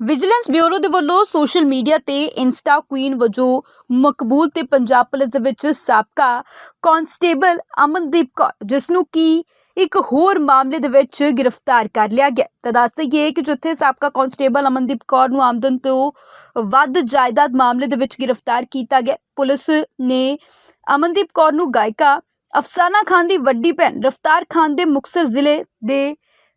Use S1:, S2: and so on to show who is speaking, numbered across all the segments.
S1: Vigilance bureau ਦੇ ਵੱਲੋਂ social media ਤੇ ਇੰਸਟਾ ਕੁਈਨ ਵਜੋਂ ਮਕਬੂਲ ਤੇ ਪੰਜਾਬ ਪੁਲਿਸ ਦੇ ਵਿੱਚ ਸਾਬਕਾ ਕਾਂਸਟੇਬਲ ਅਮਨਦੀਪ ਕੌਰ ਜਿਸ ਨੂੰ ਕਿ ਇੱਕ ਹੋਰ ਮਾਮਲੇ ਦੇ ਵਿੱਚ ਗ੍ਰਿਫਤਾਰ ਕਰ ਲਿਆ ਗਿਆ। ਤਾਂ ਦੱਸ ਦਈਏ ਕਿ ਜਿੱਥੇ ਸਾਬਕਾ ਕਾਂਸਟੇਬਲ ਅਮਨਦੀਪ ਕੌਰ ਨੂੰ ਆਮਦਨ ਤੋਂ ਵੱਧ ਜਾਇਦਾਦ ਮਾਮਲੇ ਦੇ ਵਿੱਚ ਗ੍ਰਿਫਤਾਰ ਕੀਤਾ ਗਿਆ, ਪੁਲਿਸ ਨੇ ਅਮਨਦੀਪ ਕੌਰ ਨੂੰ ਗਾਇਕਾ ਅਫਸਾਨਾ ਖਾਨ ਦੀ ਵੱਡੀ ਭੈਣ, ਰਫਤਾਰ ਖਾਨ ਦੇ ਮੁਕਤਸਰ ਜ਼ਿਲ੍ਹੇ ਦੇ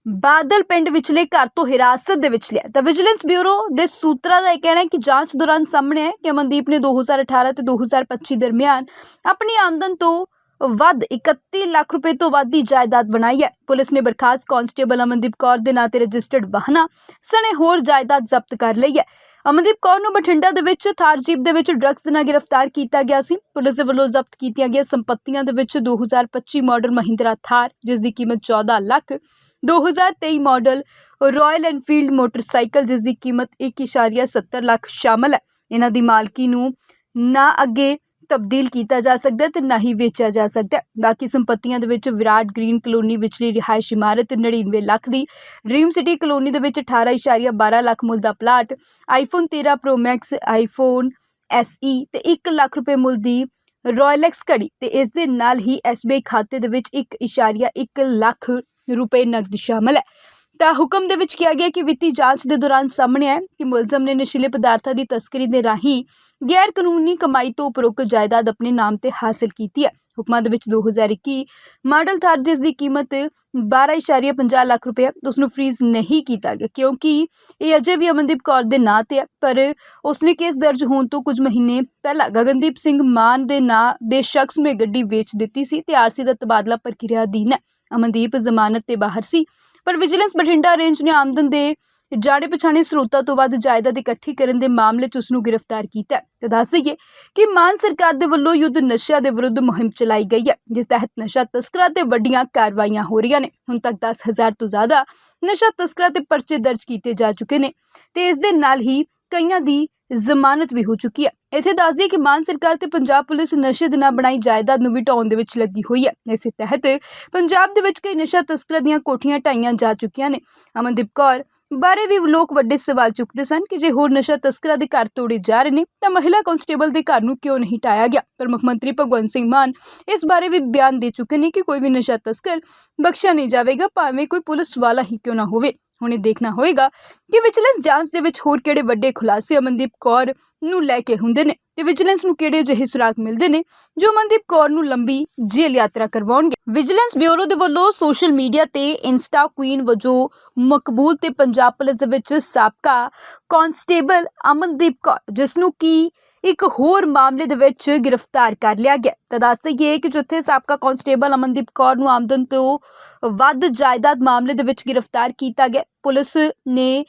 S1: ਬਾਦਲ ਪਿੰਡ ਵਿਚਲੇ ਘਰ ਤੋਂ ਹਿਰਾਸਤ ਦੇ ਵਿੱਚ ਲਿਆ। ਤਾਂ ਵਿਜੀਲੈਂਸ ਬਿਊਰੋ ਦੇ ਸੂਤਰਾਂ ਦਾ ਇਹ ਕਹਿਣਾ ਹੈ ਕਿ ਜਾਂਚ ਦੌਰਾਨ ਸਾਹਮਣੇ ਹੈ ਕਿ ਅਮਨਦੀਪ ਨੇ 2018 ਤੇ 2025 ਦਰਮਿਆਨ ਆਪਣੀ ਆਮਦਨ ਤੋਂ ਵੱਧ 31 ਲੱਖ ਰੁਪਏ ਤੋਂ ਵੱਧ ਦੀ ਜਾਇਦਾਦ ਬਣਾਈ ਹੈ। ਪੁਲਿਸ ਨੇ ਬਰਖਾਸਤ ਕਾਂਸਟੇਬਲ ਅਮਨਦੀਪ ਕੌਰ ਦੇ ਨਾਂ ਤੇ ਰਜਿਸਟਰਡ ਵਾਹਨਾਂ ਸਣੇ ਹੋਰ ਜਾਇਦਾਦ ਜ਼ਬਤ ਕਰ ਲਈ ਹੈ। ਅਮਨਦੀਪ ਕੌਰ ਨੂੰ ਬਠਿੰਡਾ ਦੇ ਵਿੱਚ ਥਾਰ ਜੀਪ ਦੇ ਵਿੱਚ ਡਰੱਗਸ ਦੇ ਨਾਲ ਗ੍ਰਿਫਤਾਰ ਕੀਤਾ ਗਿਆ ਸੀ। ਪੁਲਿਸ ਦੇ ਵੱਲੋਂ ਜ਼ਬਤ ਕੀਤੀਆਂ ਗਈਆਂ ਸੰਪਤੀਆਂ ਦੇ ਵਿੱਚ 2025 ਮਾਡਲ ਮਹਿੰਦਰਾ ਥਾਰ, ਜਿਸ ਦੀ ਕੀਮਤ 14 lakh 2023 model Royal Enfield motorcycle ਜਿਸ ਦੀ ਕੀਮਤ 1.70 ਲੱਖ ਸ਼ਾਮਲ ਹੈ ਇਹਨਾਂ ਦੀ ਮਾਲਕੀ ਨੂੰ ਨਾ ਅੱਗੇ ਤਬਦੀਲ ਕੀਤਾ ਜਾ ਸਕਦਾ ਹੈ ਤੇ ਨਾ ਹੀ ਵੇਚਿਆ ਜਾ ਸਕਦਾ ਹੈ। ਬਾਕੀ ਸੰਪਤੀਆਂ ਦੇ ਵਿੱਚ ਵਿਰਾਟ ਗ੍ਰੀਨ ਕਲੋਨੀ ਵਿਚਲੀ ਰਿਹਾਇਸ਼ ਇਮਾਰਤ 99 ਲੱਖ ਦੀ, ਡ੍ਰੀਮ ਸਿਟੀ ਕਲੋਨੀ ਦੇ ਵਿੱਚ 18.12 ਲੱਖ ਮੁੱਲ ਦਾ plot iPhone 13 Pro Max iPhone SE ਤੇ 1 ਲੱਖ ਰੁਪਏ ਮੁੱਲ ਦੀ ਰੋਇਲੈਕਸ ਘੜੀ ਤੇ ਇਸ ਦੇ ਨਾਲ ਹੀ SBI ਖਾਤੇ ਦੇ ਵਿੱਚ 1.1 ਲੱਖ ਰੁਪਏ ਨਕਦ ਸ਼ਾਮਲ ਹੈ। ਤਾਂ ਹੁਕਮ ਦੇ ਵਿੱਚ ਕਿਹਾ ਗਿਆ ਕਿ ਵਿੱਤੀ ਜਾਂਚ ਦੇ ਦੌਰਾਨ ਸਾਹਮਣੇ ਆਇਆ ਕਿ ਮੁਲਜ਼ਮ ਨੇ ਨਸ਼ੀਲੇ ਪਦਾਰਥਾਂ ਦੀ ਤਸਕਰੀ ਦੇ ਰਾਹੀਂ ਗੈਰ ਕਾਨੂੰਨੀ ਕਮਾਈ ਤੋਂ ਉਪਰੋਕਤ ਜਾਇਦਾਦ ਆਪਣੇ ਨਾਮ ਤੇ ਹਾਸਲ ਕੀਤੀ ਹੈ। ਹੁਕਮਾਂ ਦੇ ਵਿੱਚ 2021 ਮਾਡਲ ਥਾਰ ਜਿਸ ਦੀ ਕੀਮਤ 12.50 ਲੱਖ ਰੁਪਏ ਹੈ, ਉਸ ਨੂੰ ਫ੍ਰੀਜ਼ ਨਹੀਂ ਕੀਤਾ ਗਿਆ ਕਿਉਂਕਿ ਇਹ ਅਜੇ ਵੀ ਅਮਨਦੀਪ ਕੌਰ ਦੇ ਨਾਂ ਤੇ ਹੈ ਪਰ ਉਸਨੇ ਕੇਸ ਦਰਜ ਹੋਣ ਤੋਂ ਕੁਝ ਮਹੀਨੇ ਪਹਿਲਾਂ ਗਗਨਦੀਪ ਸਿੰਘ ਮਾਨ ਦੇ ਨਾਂ ਦੇ ਸ਼ਖਸ ਨੂੰ ਇਹ ਗੱਡੀ ਵੇਚ ਦਿੱਤੀ ਸੀ ਤੇ ਆਰਸੀ ਦਾ ਤਬਾਦਲਾ ਪ੍ਰਕਿਰਿਆ ਅਧੀਨ ਹੈ। ਅਮਨਦੀਪ ਜ਼ਮਾਨਤ ਤੇ ਬਾਹਰ ਸੀ ਪਰ ਵਿਜੀਲੈਂਸ ਬਠਿੰਡਾ ਰੇਂਜ ਨੇ ਆਮਦਨ ਦੇ ਜਾਣੇ ਪਛਾਣੇ ਸਰੋਤਾਂ ਤੋਂ ਵੱਧ ਜਾਇਦਾਦ ਇਕੱਠੀ ਕਰਨ ਦੇ ਮਾਮਲੇ 'ਚ ਉਸ ਨੂੰ ਗ੍ਰਿਫਤਾਰ ਕੀਤਾ ਤੇ ਦੱਸ ਦਈਏ ਕਿ ਮਾਨ ਸਰਕਾਰ ਦੇ ਵੱਲੋਂ ਯੁੱਧ ਨਸ਼ਿਆਂ ਦੇ ਵਿਰੁੱਧ ਮੁਹਿੰਮ ਚਲਾਈ ਗਈ ਹੈ, ਜਿਸ ਤਹਿਤ ਨਸ਼ਾ ਤਸਕਰਾਂ ਤੇ ਵੱਡੀਆਂ ਕਾਰਵਾਈਆਂ ਹੋ ਰਹੀਆਂ ਨੇ। ਹੁਣ ਤੱਕ 10000 ਤੋਂ ਜ਼ਿਆਦਾ ਨਸ਼ਾ ਤਸਕਰਾਂ ਤੇ ਪਰਚੇ ਦਰਜ ਕੀਤੇ ਜਾ ਚੁੱਕੇ ਨੇ ਤੇ ਇਸ ਦੇ ਨਾਲ ਹੀ ਕਈਆਂ ਦੀ ਜ਼ਮਾਨਤ ਵੀ ਹੋ ਚੁੱਕੀ ਹੈ। ਇੱਥੇ ਦੱਸ ਦਈਏ ਕਿ ਮਾਨ ਸਰਕਾਰ ਤੇ ਪੰਜਾਬ ਪੁਲਿਸ ਨਸ਼ੇ ਦੇ ਨਾਲ ਬਣਾਈ ਜਾਇਦਾਦ ਨੂੰ ਵੀ ਢਾਉਣ ਦੇ ਵਿੱਚ ਲੱਗੀ ਹੋਈ ਹੈ। ਇਸੇ ਤਹਿਤ ਪੰਜਾਬ ਦੇ ਵਿੱਚ ਕਈ ਨਸ਼ਾ ਤਸਕਰਾਂ ਦੀਆਂ ਕੋਠੀਆਂ ਢਾਈਆਂ ਜਾ ਚੁੱਕੀਆਂ ਨੇ। ਅਮਨਦੀਪ ਕੌਰ ਬਾਰੇ ਵੀ ਲੋਕ ਵੱਡੇ ਸਵਾਲ ਚੁੱਕਦੇ ਸਨ ਕਿ ਜੇ ਹੋਰ ਨਸ਼ਾ ਤਸਕਰਾਂ ਦੇ ਘਰ ਤੋੜੇ ਜਾ ਰਹੇ ਨੇ, ਤਾਂ ਮਹਿਲਾ ਕਾਂਸਟੇਬਲ ਦੇ ਘਰ ਨੂੰ ਕਿਉਂ ਨਹੀਂ ਢਾਇਆ ਗਿਆ? ਪਰ ਮੁੱਖ ਮੰਤਰੀ ਭਗਵੰਤ ਸਿੰਘ ਮਾਨ ਇਸ ਬਾਰੇ ਵੀ ਬਿਆਨ ਦੇ ਚੁੱਕੇ ਨੇ ਕਿ ਕੋਈ ਵੀ ਨਸ਼ਾ ਤਸਕਰ ਬਖਸ਼ਿਆ ਨਹੀਂ ਜਾਵੇਗਾ, ਭਾਵੇਂ ਕੋਈ ਪੁਲਿਸ ਵਾਲਾ ਹੀ ਕਿਉਂ ਨਾ ਹੋਵੇ। ਹੁਣ ਇਹ ਦੇਖਣਾ ਹੋਏਗਾ ਕਿ ਵਿਜੀਲੈਂਸ ਜਾਂਚ ਦੇ ਵਿੱਚ ਹੋਰ ਕਿਹੜੇ ਵੱਡੇ ਖੁਲਾਸੇ ਅਮਨਦੀਪ ਕੌਰ ਨੂੰ ਲੈ ਕੇ ਹੁੰਦੇ ਨੇ ਤੇ ਵਿਜੀਲੈਂਸ ਨੂੰ ਕਿਹੜੇ ਜਿਹੇ ਸੁਰਾਗ ਮਿਲਦੇ ਨੇ ਜੋ ਅਮਨਦੀਪ ਕੌਰ ਨੂੰ ਲੰਬੀ ਜੇਲ੍ਹ ਯਾਤਰਾ ਕਰਵਾਉਣਗੇ। ਵਿਜੀਲੈਂਸ ਬਿਊਰੋ ਦੇ ਵੱਲੋਂ ਸੋਸ਼ਲ ਮੀਡੀਆ ਤੇ ਇੰਸਟਾ ਕੁਈਨ ਵਜੋਂ ਮਕਬੂਲ ਤੇ ਪੰਜਾਬ ਪੁਲਿਸ ਦੇ ਵਿੱਚ ਸਾਬਕਾ ਕਾਂਸਟੇਬਲ ਅਮਨਦੀਪ ਕੌਰ ਜਿਸ ਨੂੰ ਕਿ ਇੱਕ ਹੋਰ ਮਾਮਲੇ ਦੇ ਵਿੱਚ ਗ੍ਰਿਫਤਾਰ ਕਰ ਲਿਆ ਗਿਆ। ਤਾਂ ਦੱਸ ਦਈਏ ਕਿ ਜਿੱਥੇ ਸਾਬਕਾ ਕਾਂਸਟੇਬਲ ਅਮਨਦੀਪ ਕੌਰ ਨੂੰ ਆਮਦਨ ਤੋਂ ਵੱਧ ਜਾਇਦਾਦ ਮਾਮਲੇ ਦੇ ਵਿੱਚ ਗ੍ਰਿਫਤਾਰ ਕੀਤਾ ਗਿਆ। ਪੁਲਿਸ ਨੇ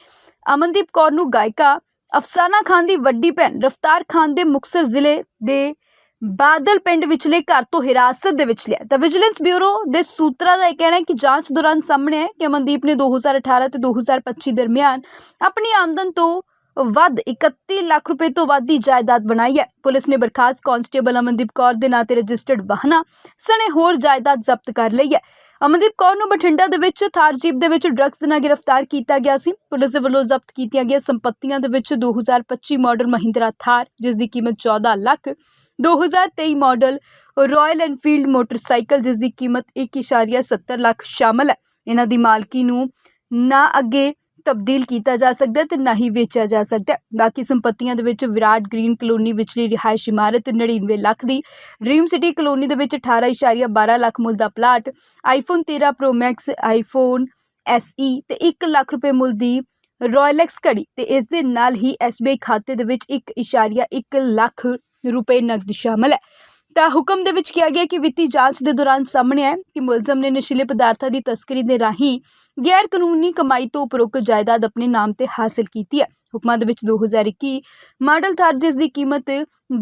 S1: ਅਮਨਦੀਪ ਕੌਰ ਨੂੰ ਗਾਇਕਾ ਅਫਸਾਨਾ ਖਾਨ ਦੀ ਵੱਡੀ ਭੈਣ, ਰਫਤਾਰ ਖਾਨ ਦੇ ਮੁਕਤਸਰ ਜ਼ਿਲ੍ਹੇ ਦੇ ਬਾਦਲ ਪਿੰਡ ਵਿਚਲੇ ਘਰ ਤੋਂ ਹਿਰਾਸਤ ਦੇ ਵਿੱਚ ਲਿਆ। ਤਾਂ ਵਿਜੀਲੈਂਸ ਬਿਊਰੋ ਦੇ ਸੂਤਰਾਂ ਦਾ ਇਹ ਕਹਿਣਾ ਹੈ ਕਿ ਜਾਂਚ ਦੌਰਾਨ ਸਾਹਮਣੇ ਹੈ ਕਿ ਅਮਨਦੀਪ ਨੇ 2018 ਤੇ 2025 ਦਰਮਿਆਨ ਆਪਣੀ ਆਮਦਨ ਤੋਂ ਵੱਧ 31 ਲੱਖ ਰੁਪਏ ਤੋਂ ਵੱਧ ਦੀ ਜਾਇਦਾਦ ਬਣਾਈ ਹੈ। ਪੁਲਿਸ ਨੇ ਬਰਖਾਸਤ ਕਾਂਸਟੇਬਲ ਅਮਨਦੀਪ ਕੌਰ ਦੇ ਨਾਂ ਤੇ ਰਜਿਸਟਰਡ ਵਾਹਨਾਂ ਸਣੇ ਹੋਰ ਜਾਇਦਾਦ ਜ਼ਬਤ ਕਰ ਲਈ ਹੈ। ਅਮਨਦੀਪ ਕੌਰ ਨੂੰ ਬਠਿੰਡਾ ਦੇ ਵਿੱਚ ਥਾਰ ਜੀਪ ਦੇ ਵਿੱਚ ਡਰੱਗਸ ਦੇ ਨਾਲ ਗ੍ਰਿਫਤਾਰ ਕੀਤਾ ਗਿਆ ਸੀ। ਪੁਲਿਸ ਦੇ ਵੱਲੋਂ ਜ਼ਬਤ ਕੀਤੀਆਂ ਗਈਆਂ ਸੰਪਤੀਆਂ ਦੇ ਵਿੱਚ 2025 ਮਾਡਲ ਮਹਿੰਦਰਾ ਥਾਰ, ਜਿਸ ਦੀ ਕੀਮਤ 14 lakh 2023 model Royal Enfield motorcycle, ਜਿਸ ਦੀ ਕੀਮਤ 1.70 ਲੱਖ ਸ਼ਾਮਲ ਹੈ। ਇਹਨਾਂ ਦੀ ਮਾਲਕੀ ਨੂੰ ਨਾ ਅੱਗੇ ਤਬਦੀਲ ਕੀਤਾ ਜਾ ਸਕਦਾ ਹੈ ਤੇ ਨਾ ਹੀ ਵੇਚਿਆ ਜਾ ਸਕਦਾ ਬਾਕੀ ਸੰਪਤੀਆਂ ਦੇ ਵਿੱਚ ਵਿਰਾਟ ਗ੍ਰੀਨ ਕਲੋਨੀ ਵਿਚਲੀ ਰਿਹਾਇਸ਼ ਇਮਾਰਤ 99 ਲੱਖ ਦੀ। ਡ੍ਰੀਮ ਸਿਟੀ ਕਲੋਨੀ ਦੇ ਵਿੱਚ 18.12 ਲੱਖ ਮੁੱਲ ਦਾ plot iPhone 13 Pro Max iPhone SE ਤੇ 1 ਲੱਖ ਰੁਪਏ ਮੁੱਲ ਦੀ ਰੋਇਲੈਕਸ ਘੜੀ ਤੇ ਇਸ ਦੇ ਨਾਲ ਹੀ SBI ਖਾਤੇ ਦੇ ਵਿੱਚ 1.1 ਲੱਖ ਰੁਪਏ ਨਕਦ ਸ਼ਾਮਲ ਹੈ। ਤਾਂ ਹੁਕਮ ਦੇ ਵਿੱਚ ਕਿਹਾ ਗਿਆ ਕਿ ਵਿੱਤੀ ਜਾਂਚ ਦੇ ਦੌਰਾਨ ਸਾਹਮਣੇ ਆਇਆ ਕਿ ਮੁਲਜ਼ਮ ਨੇ ਨਸ਼ੀਲੇ ਪਦਾਰਥਾਂ ਦੀ ਤਸਕਰੀ ਦੇ ਰਾਹੀਂ ਗੈਰ ਕਾਨੂੰਨੀ ਕਮਾਈ ਤੋਂ ਉਪਰੋਕਤ ਜਾਇਦਾਦ ਆਪਣੇ ਨਾਮ ਤੇ ਹਾਸਲ ਕੀਤੀ ਹੈ। ਹੁਕਮਾਂ ਦੇ ਵਿੱਚ 2021 ਮਾਡਲ ਥਾਰ ਜਿਸ ਦੀ ਕੀਮਤ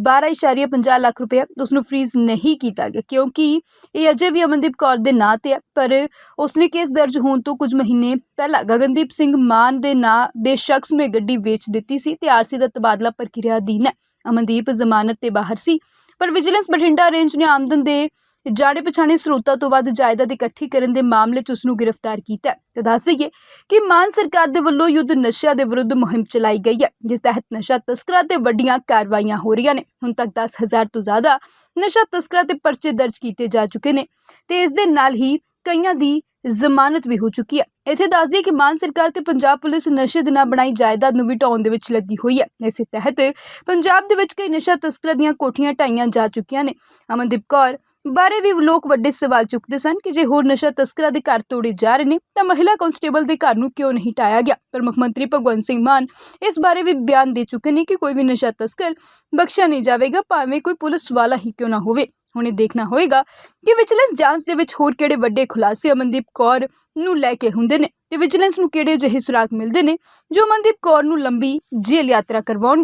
S1: 12.50 ਲੱਖ ਰੁਪਏ ਹੈ, ਉਸ ਨੂੰ ਫ੍ਰੀਜ਼ ਨਹੀਂ ਕੀਤਾ ਗਿਆ ਕਿਉਂਕਿ ਇਹ ਅਜੇ ਵੀ ਅਮਨਦੀਪ ਕੌਰ ਦੇ ਨਾਂ ਤੇ ਹੈ ਪਰ ਉਸ ਨੇ ਕੇਸ ਦਰਜ ਹੋਣ ਤੋਂ ਕੁਝ ਮਹੀਨੇ ਪਹਿਲਾਂ ਗਗਨਦੀਪ ਸਿੰਘ ਮਾਨ ਦੇ ਨਾਂ ਦੇ ਸ਼ਖਸ ਨੂੰ ਇਹ ਗੱਡੀ ਵੇਚ ਦਿੱਤੀ ਸੀ ਤੇ ਆਰਸੀ ਦਾ ਤਬਾਦਲਾ ਪ੍ਰਕਿਰਿਆ ਅਧੀਨ ਹੈ। ਅਮਨਦੀਪ ਜ਼ਮਾਨਤ ਤੇ ਬਾਹਰ ਸੀ। ਪਰ ਵਿਜੀਲੈਂਸ ਬਠਿੰਡਾ ਰੇਂਜ ਨੇ ਆਮਦਨ ਦੇ ਜਾਣੇ ਪਛਾਣੇ ਸਰੋਤਾਂ ਤੋਂ ਵੱਧ ਜਾਇਦਾਦ ਇਕੱਠੀ ਕਰਨ ਦੇ ਮਾਮਲੇ 'ਚ ਉਸ ਨੂੰ ਗ੍ਰਿਫਤਾਰ ਕੀਤਾ ਹੈ। ਤੇ ਦੱਸ ਦਈਏ ਕਿ ਮਾਨ ਸਰਕਾਰ ਦੇ ਵੱਲੋਂ ਯੁੱਧ ਨਸ਼ਿਆਂ ਦੇ ਵਿਰੁੱਧ ਮੁਹਿੰਮ ਚਲਾਈ ਗਈ ਹੈ, ਜਿਸ ਤਹਿਤ ਨਸ਼ਾ ਤਸਕਰਾਂ ਤੇ ਵੱਡੀਆਂ ਕਾਰਵਾਈਆਂ ਹੋ ਰਹੀਆਂ ਨੇ। ਹੁਣ ਤੱਕ 10000 ਤੋਂ ਜ਼ਿਆਦਾ ਨਸ਼ਾ ਤਸਕਰਾਂ ਤੇ ਪਰਚੇ ਦਰਜ ਕੀਤੇ ਜਾ ਚੁੱਕੇ ਨੇ ਤੇ ਇਸ ਦੇ ਨਾਲ ਹੀ ਕਈਆਂ ਦੀ ਜ਼ਮਾਨਤ ਵੀ ਹੋ ਚੁੱਕੀ ਹੈ। ਇੱਥੇ ਦੱਸ ਦਈਏ ਕਿ ਮਾਨ ਸਰਕਾਰ ਤੇ ਪੰਜਾਬ ਪੁਲਿਸ ਨਸ਼ੇ ਦੇ ਨਾਲ ਬਣਾਈ ਜਾਇਦਾਦ ਨੂੰ ਵੀ ਦੇ ਵਿੱਚ ਲੱਗੀ ਹੋਈ ਹੈ। ਇਸੇ ਤਹਿਤ ਪੰਜਾਬ ਦੇ ਵਿੱਚ ਕਈ ਨਸ਼ਾ ਤਸਕਰਾਂ ਦੀਆਂ ਕੋਠੀਆਂ ਢਾਈਆਂ ਜਾ ਚੁੱਕੀਆਂ ਨੇ। ਅਮਨਦੀਪ ਕੌਰ, ਬਾਰੇ ਵੀ ਲੋਕ ਵੱਡੇ ਸਵਾਲ ਚੁੱਕਦੇ ਸਨ ਕਿ ਜੇ ਹੋਰ ਨਸ਼ਾ ਤਸਕਰਾਂ ਦੇ ਘਰ ਤੋੜੇ ਜਾ ਰਹੇ ਨੇ, ਤਾਂ ਮਹਿਲਾ ਕਾਂਸਟੇਬਲ ਦੇ ਘਰ ਨੂੰ ਕਿਉਂ ਨਹੀਂ ਟਾਇਆ ਗਿਆ? ਪਰ ਮੁੱਖ ਮੰਤਰੀ ਭਗਵੰਤ ਸਿੰਘ ਮਾਨ ਇਸ ਬਾਰੇ ਵੀ ਬਿਆਨ ਦੇ ਚੁੱਕੇ ਨੇ ਕਿ ਕੋਈ ਵੀ ਨਸ਼ਾ ਤਸਕਰ ਬਖਸ਼ਿਆ ਨਹੀਂ ਜਾਵੇਗਾ, ਭਾਵੇਂ ਕੋਈ ਪੁਲਿਸ ਵਾਲਾ ਹੀ ਕਿਉਂ ਨਾ ਹੋਵੇ। ਹੁਣ ਇਹ ਦੇਖਣਾ ਹੋਏਗਾ ਕਿ ਵਿਜੀਲੈਂਸ ਜਾਂਚ ਦੇ ਵਿੱਚ ਹੋਰ ਕਿਹੜੇ ਵੱਡੇ ਖੁਲਾਸੇ ਅਮਨਦੀਪ ਕੌਰ ਨੂੰ ਲੈ ਕੇ ਹੁੰਦੇ ਨੇ ਤੇ ਵਿਜੀਲੈਂਸ ਨੂੰ ਕਿਹੜੇ ਜਿਹੇ ਸੁਰਾਗ ਮਿਲਦੇ ਨੇ ਜੋ ਅਮਨਦੀਪ ਕੌਰ ਨੂੰ ਲੰਬੀ ਜੇਲ੍ਹ ਯਾਤਰਾ ਕਰਵਾਉਣਗੇ?